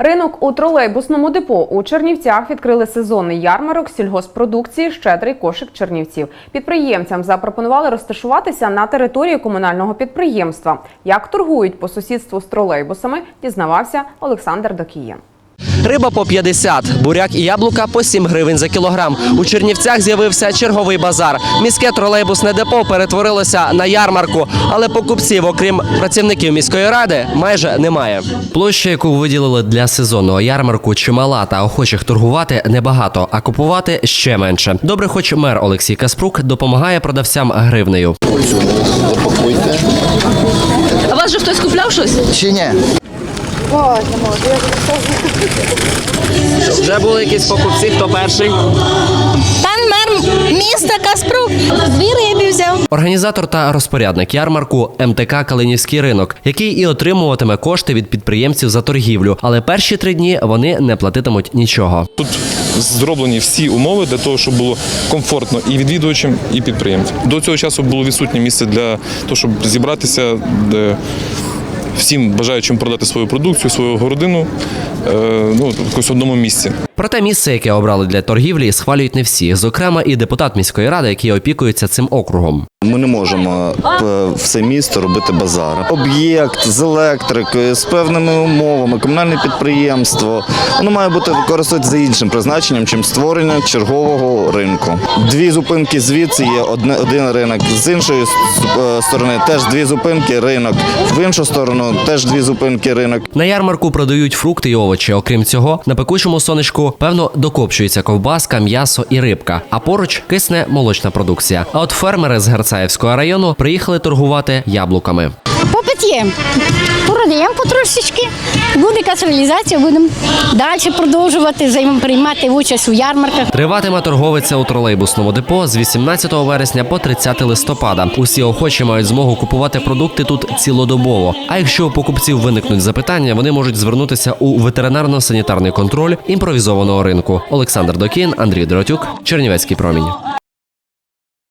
Ринок у тролейбусному депо у Чернівцях відкрили сезонний ярмарок сільгоспродукції Щедрий кошик Чернівців. Підприємцям запропонували розташуватися на території комунального підприємства. Як торгують по сусідству з тролейбусами, дізнавався Олександр Докієн. Риба по 50, буряк і яблука по 7 гривень за кілограм. У Чернівцях з'явився черговий базар. Міське тролейбусне депо перетворилося на ярмарку, але покупців, окрім працівників міської ради, майже немає. Площа, яку виділили для сезонного ярмарку, чимала та охочих торгувати небагато, а купувати ще менше. Добре, хоч мер Олексій Каспрук допомагає продавцям гривнею. Запакуйте. А вас же хтось купляв щось? Чи ні? Вже були якісь покупці, хто перший. Пан мер міста Каспрук дві риби взяв. Організатор та розпорядник ярмарку МТК Калинівський ринок, який і отримуватиме кошти від підприємців за торгівлю. Але перші три дні вони не платитимуть нічого. Тут зроблені всі умови для того, щоб було комфортно і відвідувачам, і підприємцям. До цього часу було відсутнє місце для того, щоб зібратися, де всім бажаючим продати свою продукцію, свою городину ну, в якомусь одному місці. Проте місце, яке обрали для торгівлі, схвалюють не всі, зокрема і депутат міської ради, який опікується цим округом. Ми не можемо е, все місто робити базар. Об'єкт з електрикою, з певними умовами, комунальне підприємство. Воно має бути використовуватися за іншим призначенням, чим створення чергового ринку. Дві зупинки звідси є одне, один ринок, з іншої е, сторони теж дві зупинки, ринок. В іншу сторону теж дві зупинки, ринок. На ярмарку продають фрукти і овочі. Окрім цього, на пекучому сонечку певно докопчується ковбаска, м'ясо і рибка. А поруч кисне молочна продукція. А от фермери з Герцаївського району приїхали торгувати яблуками. Продаємо потрошечки. Буде кастралізація, будемо далі продовжувати приймати участь у ярмарках. Триватиме торговиця у тролейбусному депо з 18 вересня по 30 листопада. Усі охочі мають змогу купувати продукти тут цілодобово. А якщо у покупців виникнуть запитання, вони можуть звернутися у ветеринарно-санітарний контроль імпровізованого ринку. Олександр Докін, Андрій Дротюк, Чернівецький промінь.